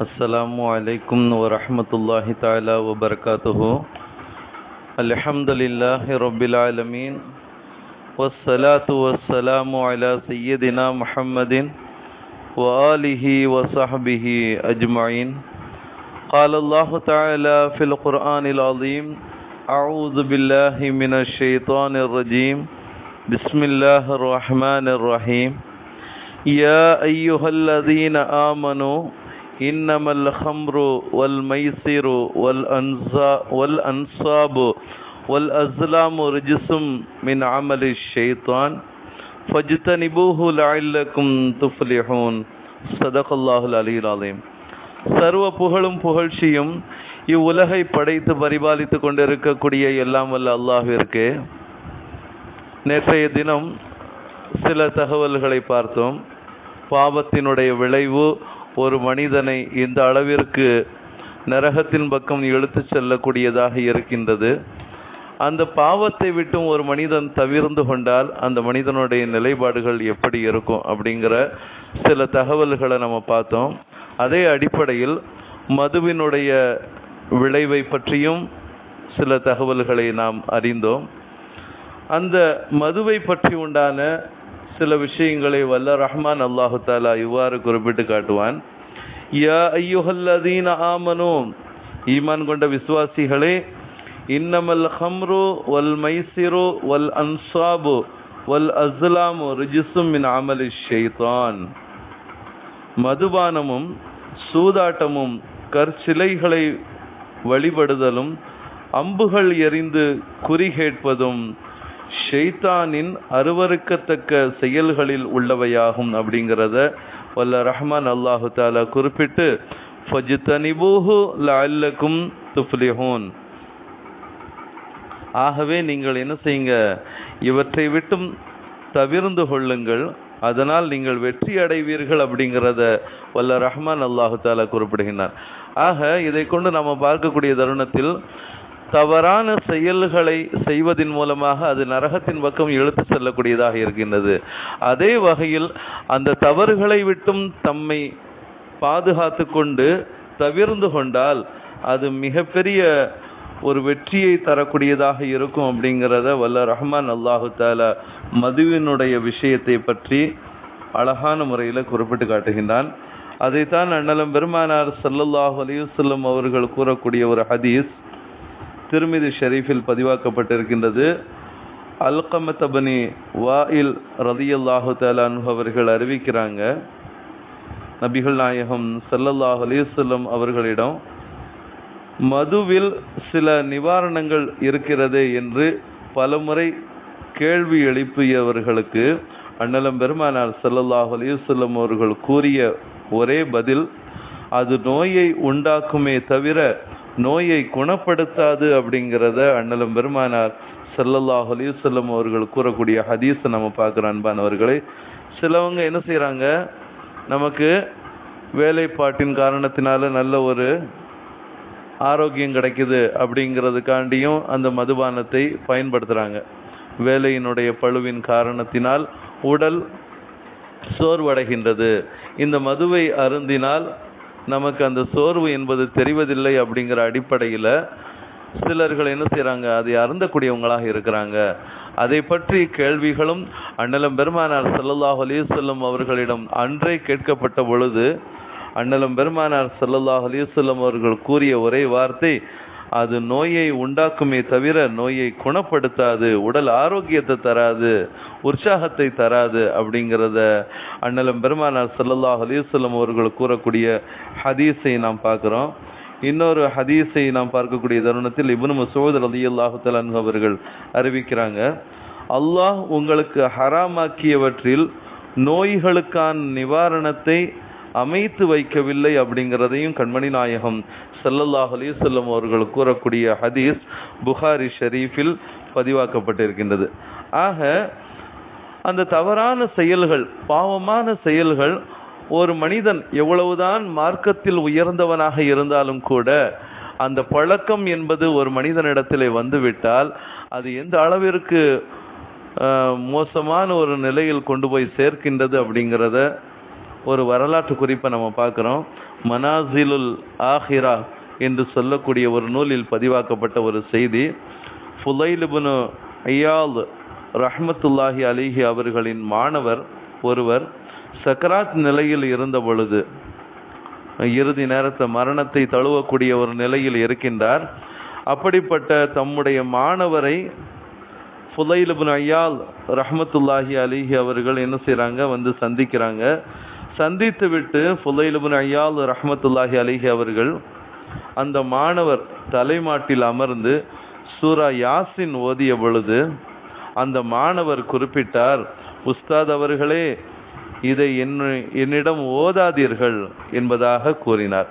السلام علیکم ورحمۃ اللہ تعالی وبرکاتہ۔ الحمد للہ رب العالمین والصلاة والسلام علی سیدنا محمد وآلہ وصحبہ اجمعین۔ قال اللہ تعالی فی القرآن العظیم، اعوذ باللہ من الشیطان الرجیم، بسم اللہ الرحمن الرحیم۔ یا ایہا الذین آمنوا إنما الخمر والميسر والأنزا- والأنصاب والأزلام رجس من عمل الشيطان فاجتنبوه لعلكم تفلحون صدق الله العلي العظيم சர்வ புகழும் புகழ்ச்சியும் இவ்வுலகை படைத்து பரிபாலித்து கொண்டிருக்கக்கூடிய எல்லாம் வல்ல அல்லாஹ்விற்கு நேற்றைய தினம் சில தகவல்களை பார்த்தோம் பாவத்தினுடைய விளைவு ஒரு மனிதனை இந்த அளவிற்கு நரகத்தின் பக்கம் இழுத்துச் செல்லக்கூடியதாக இருக்கின்றது. அந்த பாவத்தை விட்டும் ஒரு மனிதன் தவிர்ந்து கொண்டால் அந்த மனிதனுடைய நிலைப்பாடுகள் எப்படி இருக்கும் அப்படிங்கிற சில தகவல்களை நம்ம பார்த்தோம். அதே அடிப்படையில் மதுவினுடைய விளைவை பற்றியும் சில தகவல்களை நாம் அறிந்தோம். அந்த மதுவை பற்றி உண்டான சில விஷயங்களை வல்ல ரஹ்மான் அல்லாஹு தாலா இவ்வாறு குறிப்பிட்டு காட்டுவான். யா ஐயுஹல்லதீன ஆமனோ ஈமான் கொண்ட விசுவாசிகளே இன்னமல் ஹம்ரு வல் மைசிரு வல் அன்சாபு வல் அஸ்லாமு ரிஜிசும் மின் அமலி ஷெய்தான் மதுபானமும் சூதாட்டமும் கற்சிலைகளை வழிபடுதலும் அம்புகள் எறிந்து குறி கேட்பதும் ஷெய்தானின் அருவருக்கத்தக்க செயல்களில் உள்ளவையாகும் அப்படிங்கிறத வல்ல ரஹ்மான் அல்லாஹு தாலா குறிப்பிட்டு ஃபஜ்தனிபூஹு லல்லக்கும் துஃப்லிஹூன். ஆகவே நீங்கள் என்ன செய்யுங்க இவற்றை விட்டும் தவிர்ந்து கொள்ளுங்கள் அதனால் நீங்கள் வெற்றி அடைவீர்கள் அப்படிங்கிறத வல்ல ரஹ்மான் அல்லாஹு தாலா குறிப்பிடுகின்றார். ஆக இதை கொண்டு நம்ம பார்க்கக்கூடிய தருணத்தில் தவறான செயல்களை செய்வதின் மூலமாக அது நரகத்தின் பக்கம் இழுத்து செல்லக்கூடியதாக இருக்கின்றது. அதே வகையில் அந்த தவறுகளை விட்டும் தம்மை பாதுகாத்து கொண்டு தவிர்ந்து கொண்டால் அது மிகப்பெரிய ஒரு வெற்றியை தரக்கூடியதாக இருக்கும் அப்படிங்கிறத வல்ல ரஹ்மான் அல்லாஹு தாலா மதுவினுடைய விஷயத்தை பற்றி அழகான முறையில் குறிப்பிட்டு காட்டுகின்றான். அதைத்தான் அண்ணலம் பெருமானார் சல்லல்லாஹு அலையுசல்லம் அவர்கள் கூறக்கூடிய ஒரு ஹதீஸ். திருமிதி ஷெரீஃபில் பதிவாக்கப்பட்டிருக்கின்றது. அல்கமத்தபனி வாயில் ரதியல்லாஹு தாலானு அவர்கள் அறிவிக்கிறாங்க. நபிகள் நாயகம் சல்லல்லாஹ் அலிசல்லம் அவர்களிடம் மதுவில் சில நிவாரணங்கள் இருக்கிறது என்று பலமுறை கேள்வி எழுப்பியவர்களுக்கு அண்ணலம் பெருமானார் சல்லல்லாஹ் அலிசல்லம் அவர்கள் கூறிய ஒரே பதில் அது நோயை உண்டாக்குமே தவிர நோயை குணப்படுத்தாது அப்படிங்கிறத அண்ணலும் பெருமானார் செல்லல்லாஹ் அலிசல்லம் அவர்கள் கூறக்கூடிய ஹதீஸை நம்ம பார்க்குறோம் அன்பானவர்களை சிலவங்க என்ன செய்கிறாங்க நமக்கு வேலைப்பாட்டின் காரணத்தினால நல்ல ஒரு ஆரோக்கியம் கிடைக்குது அப்படிங்கிறதுக்காண்டியும் அந்த மதுபானத்தை பயன்படுத்துகிறாங்க வேலையினுடைய பழுவின் காரணத்தினால் உடல் சோர்வடைகின்றது. இந்த மதுவை அருந்தினால் நமக்கு அந்த சோர்வு என்பது தெரிவதில்லை அப்படிங்கிற அடிப்படையில் சிலர்கள் என்ன செய்கிறாங்க அதை அருந்தக்கூடியவங்களாக இருக்கிறாங்க. அதை பற்றி கேள்விகளும் அண்ணலம் பெருமானார் சல்லல்லாஹ் அலிசல்லம் அவர்களிடம் அன்றே கேட்கப்பட்ட பொழுது அண்ணலம் பெருமானார் சல்லல்லாஹ் அலிசல்லம் அவர்கள் கூறிய ஒரே வார்த்தை அது நோயை உண்டாக்குமே தவிர நோயை குணப்படுத்தாது உடல் ஆரோக்கியத்தை தராது உற்சாகத்தை தராது அப்படிங்கிறத அண்ணலம் பெருமானார் சல்லல்லாஹ் அலிவல்லம் அவர்கள் கூறக்கூடிய ஹதீஸை நாம் பார்க்குறோம். இன்னொரு ஹதீஸை நாம் பார்க்கக்கூடிய தருணத்தில் இப்னு மசூத் அலி அல்லாஹு அவர்கள் அறிவிக்கிறாங்க அல்லாஹ் உங்களுக்கு ஹராமாக்கியவற்றில் நோய்களுக்கான நிவாரணத்தை அமைத்து வைக்கவில்லை அப்படிங்கிறதையும் கண்மணி நாயகம் சல்லல்லாஹ் அலிசல்லம் அவர்கள் கூறக்கூடிய ஹதீஸ் புகாரி ஷரீஃபில் பதிவாக்கப்பட்டிருக்கின்றது. ஆக அந்த தவறான செயல்கள் பாவமான செயல்கள் ஒரு மனிதன் எவ்வளவுதான் மார்க்கத்தில் உயர்ந்தவனாக இருந்தாலும் கூட அந்த பழக்கம் என்பது ஒரு மனிதனிடத்திலே வந்துவிட்டால் அது எந்த அளவிற்கு மோசமான ஒரு நிலையில் கொண்டு போய் சேர்க்கின்றது அப்படிங்கிறத ஒரு வரலாற்று குறிப்பை நம்ம பார்க்குறோம். மனாசிலுல் ஆஹிரா என்று சொல்லக்கூடிய ஒரு நூலில் பதிவாக்கப்பட்ட ஒரு செய்தி. ஃபுலைலுபுனு ஐயால் ரஹ்மத்துல்லாஹி அலிஹி அவர்களின் மாணவர் ஒருவர் சக்கராத் நிலையில் இருந்த பொழுது இறுதி நேரத்தை மரணத்தை தழுவக்கூடிய ஒரு நிலையில் இருக்கின்றார். அப்படிப்பட்ட தம்முடைய மாணவரை ஃபுலைலுபுன் ஐயால் ரஹமத்துல்லாஹி அலிஹி அவர்கள் என்ன செய்கிறாங்க வந்து சந்திக்கிறாங்க. சந்தித்து விட்டு ஐயால் ரஹமத்துல்லாஹி அலிஹி அவர்கள் அந்த மாணவர் தலைமாட்டில் அமர்ந்து சூரா யாசின் ஓதிய பொழுது அந்த மாணவர் குறிப்பிட்டார் உஸ்தாத் அவர்களே இதை என்ன என்னிடம் ஓதாதீர்கள் என்பதாக கூறினார்.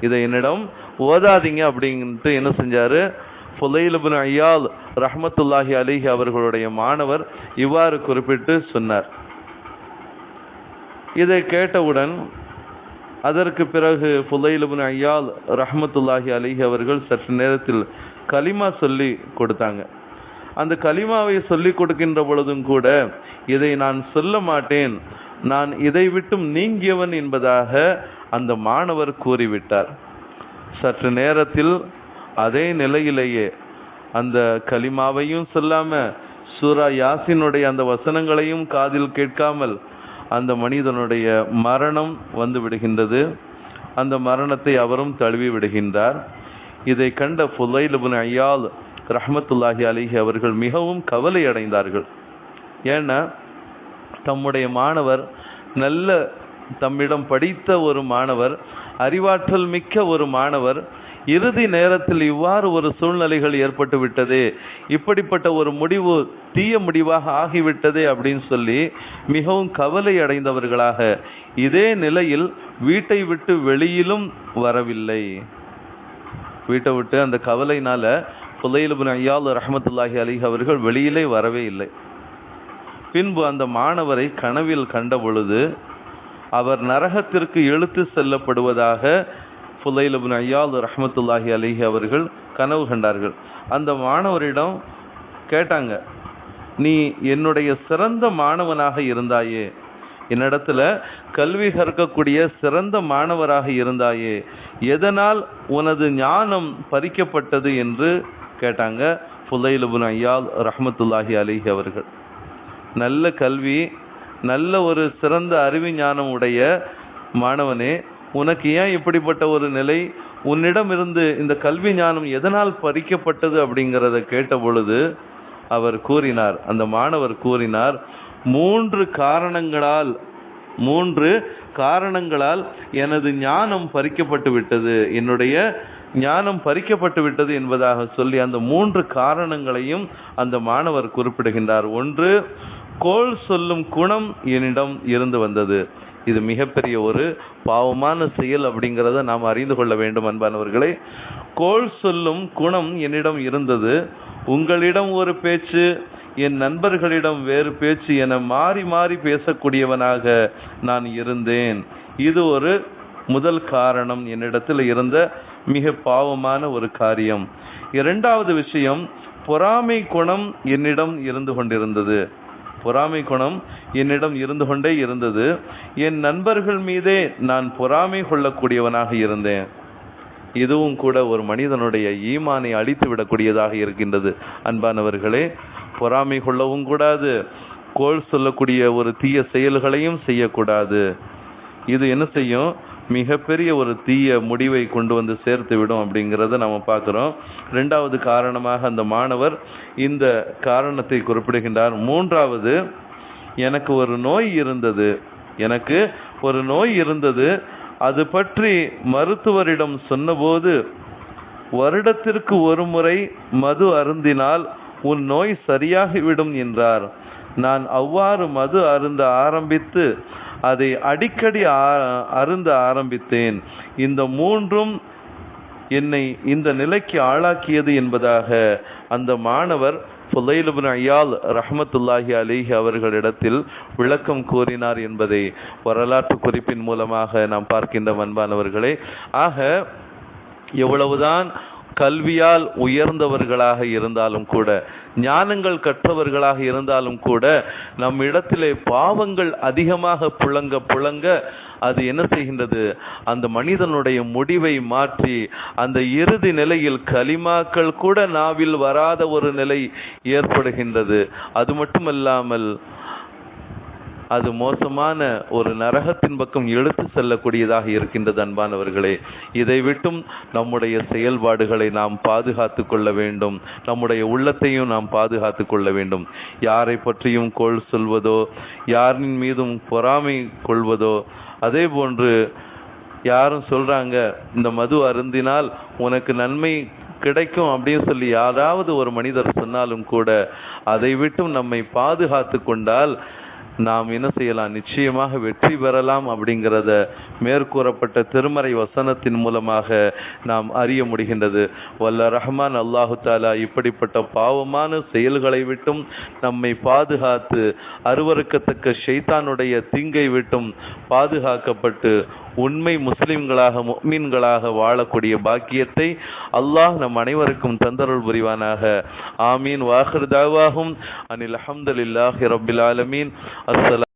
இதை என்னிடம் ஓதாதீங்க அப்படின்ட்டு என்ன செஞ்சார்? ஃபுலைலுபின் ஐயால் ரஹமத்துல்லாஹி அலிஹி அவர்களுடைய மாணவர் இவ்வாறு குறிப்பிட்டு சொன்னார். இதை கேட்டவுடன் அதற்கு பிறகு ஃபுலைலுபின் ஐயால் ரஹமத்துல்லாஹி அலிஹி அவர்கள் சற்று நேரத்தில் கலிமா சொல்லி கொடுத்தாங்க. அந்த கலிமாவை சொல்லி கொடுக்கின்ற பொழுதும் கூட இதை நான் சொல்ல மாட்டேன். நான் இதை விட்டும் நீங்கியவன் என்பதாக அந்த மாணவர் கூறிவிட்டார். சற்று நேரத்தில் அதே நிலையிலேயே அந்த கலிமாவையும் சொல்லாம சூரா யாசினுடைய அந்த வசனங்களையும் காதில் கேட்காமல் அந்த மனிதனுடைய மரணம் வந்து விடுகின்றது. அந்த மரணத்தை அவரும் தழுவி விடுகின்றார். இதை கண்ட ஃபுலைலுபின் ஐயால் ரஹ்மத்துல்லாஹி அலிஹி அவர்கள் மிகவும் கவலை அடைந்தார்கள். ஏன்னா தம்முடைய மாணவர் நல்ல தம்மிடம் படித்த ஒரு மாணவர் அறிவாற்றல் மிக்க ஒரு மாணவர் இறுதி நேரத்தில் இவ்வாறு ஒரு சூழ்நிலைகள் ஏற்பட்டு விட்டதே இப்படிப்பட்ட ஒரு முடிவு தீய முடிவாக ஆகிவிட்டதே அப்படின்னு சொல்லி மிகவும் கவலை அடைந்தவர்களாக இதே நிலையில் வீட்டை விட்டு வெளியிலும் வரவில்லை. வீட்டை விட்டு அந்த கவலையினால புதையிலுபின் ஐயால் ரஹமத்துல்லாஹி அலி அவர்கள் வெளியிலே வரவே இல்லை. பின்பு அந்த மாணவரை கனவில் கண்ட பொழுது அவர் நரகத்திற்கு இழுத்து செல்லப்படுவதாக ஃபுலைலுபின் ஐயால் ரஹமத்துல்லாஹி அலிஹி அவர்கள் கனவு கண்டார்கள். அந்த மாணவரிடம் கேட்டாங்க நீ என்னுடைய சிறந்த மாணவனாக இருந்தாயே? என்னிடத்துல கல்வி கற்கக்கூடிய சிறந்த மாணவராக இருந்தாயே? எதனால் உனது ஞானம் பறிக்கப்பட்டது? என்று கேட்டாங்க ஃபுலைலுபின் ஐயால் ரஹமத்துல்லாஹி அலிஹி அவர்கள். நல்ல கல்வி நல்ல ஒரு சிறந்த அறிவு ஞானம் உடைய மாணவனே உனக்கு ஏன் இப்படிப்பட்ட ஒரு நிலை? உன்னிடம் இருந்து இந்த கல்வி ஞானம் எதனால் பறிக்கப்பட்டது அப்படிங்கிறத கேட்ட பொழுது அவர் கூறினார் அந்த மாணவர் கூறினார் மூன்று காரணங்களால் மூன்று காரணங்களால் எனது ஞானம் பறிக்கப்பட்டு விட்டது. என்னுடைய ஞானம் பறிக்கப்பட்டு விட்டது என்பதாக சொல்லி அந்த மூன்று காரணங்களையும் அந்த மாணவர் குறிப்பிடுகின்றார். ஒன்று கோல் சொல்லும் குணம் என்னிடம் இருந்து வந்தது. இது மிகப்பெரிய ஒரு பாவமான செயல் அப்படிங்கிறத நாம் அறிந்து கொள்ள வேண்டும் அன்பானவர்களே. கோல் சொல்லும் குணம் என்னிடம் இருந்தது. உங்களிடம் ஒரு பேச்சு என் நண்பர்களிடம் வேறு பேச்சு என மாறி மாறி பேசக்கூடியவனாக நான் இருந்தேன். இது ஒரு முதல் காரணம். என்னிடத்தில் இருந்த மிக பாவமான ஒரு காரியம். இரண்டாவது விஷயம் பொறாமை குணம் என்னிடம் இருந்து கொண்டிருந்தது. பொறாமை குணம் என்னிடம் இருந்து கொண்டே இருந்தது. என் நண்பர்கள் மீதே நான் பொறாமை கொள்ளக்கூடியவனாக இருந்தேன். இதுவும் கூட ஒரு மனிதனுடைய ஈமானை அழித்து விடக்கூடியதாக இருக்கின்றது. அன்பானவர்களே பொறாமை கொள்ளவும் கூடாது. கோல் சொல்லக்கூடிய ஒரு தீய செயல்களையும் செய்யக்கூடாது. இது என்ன செய்யும்? மிகப்பெரிய ஒரு தீய முடிவை கொண்டு வந்து சேர்த்து விடும் அப்படிங்கிறத நம்ம பார்க்குறோம். ரெண்டாவது காரணமாக அந்த மாணவர் இந்த காரணத்தை குறிப்பிடுகின்றார். மூன்றாவது எனக்கு ஒரு நோய் இருந்தது. எனக்கு ஒரு நோய் இருந்தது. அது பற்றி மருத்துவரிடம் சொன்னபோது வருடத்திற்கு ஒரு முறை மது அருந்தினால் உன் நோய் சரியாகிவிடும் என்றார். நான் அவ்வாறு மது அருந்த ஆரம்பித்து அதை அடிக்கடி ஆ- அருந்த ஆரம்பித்தேன். இந்த மூன்றும் என்னை இந்த நிலைக்கு ஆளாக்கியது என்பதாக அந்த மாணவர் புலைலுபின் ஐயால் ரஹமத்துல்லாஹி அலிஹி அவர்களிடத்தில் விளக்கம் கூறினார் என்பதை வரலாற்று குறிப்பின் மூலமாக நாம் பார்க்கின்ற அன்பானவர்களே ஆக எவ்வளவுதான் கல்வியால் உயர்ந்தவர்களாக இருந்தாலும் கூட ஞானங்கள் கற்றவர்களாக இருந்தாலும் கூட நம் இடத்திலே பாவங்கள் அதிகமாக புழங்க புழங்க அது என்ன செய்கின்றது? அந்த மனிதனுடைய முடிவை மாற்றி அந்த இறுதி நிலையில் கலிமாக்கள் கூட நாவில் வராத ஒரு நிலை ஏற்படுகின்றது. அது மட்டுமல்லாமல் அது மோசமான ஒரு நரகத்தின் பக்கம் இழுத்து செல்லக்கூடியதாக இருக்கின்றது அன்பானவர்களே. இதை விட்டும் நம்முடைய செயல்பாடுகளை நாம் பாதுகாத்து கொள்ள வேண்டும். நம்முடைய உள்ளத்தையும் நாம் பாதுகாத்து கொள்ள வேண்டும். யாரை பற்றியும் கோள் சொல்வதோ யாரின் மீதும் பொறாமை கொள்வதோ அதே போன்று யாரும் சொல்கிறாங்க இந்த மது அருந்தினால் உனக்கு நன்மை கிடைக்கும் அப்படின்னு சொல்லி யாராவது ஒரு மனிதர் சொன்னாலும் கூட அதை விட்டும் நம்மை பாதுகாத்து கொண்டால் நாம் என்ன செய்யலாம்? நிச்சயமாக வெற்றி பெறலாம் அப்படிங்கிறத மேற்கூறப்பட்ட திருமறை வசனத்தின் மூலமாக நாம் அறிய முடிகின்றது. வல்ல ரஹ்மான் அல்லாஹு தாலா இப்படிப்பட்ட பாவமான செயல்களை விட்டும் நம்மை பாதுகாத்து அருவருக்கத்தக்க ஷைத்தானுடைய தீங்கை விட்டும் பாதுகாக்கப்பட்டு உண்மை முஸ்லிம்களாக மீன்களாக வாழக்கூடிய பாக்கியத்தை அல்லாஹ் நம் அனைவருக்கும் தந்தருள் புரிவானாக. ஆமீன். வாஹிர் தாவாகும் அனில் அஹமதுல்லாஹி ரபில் ஆலமீன். السلام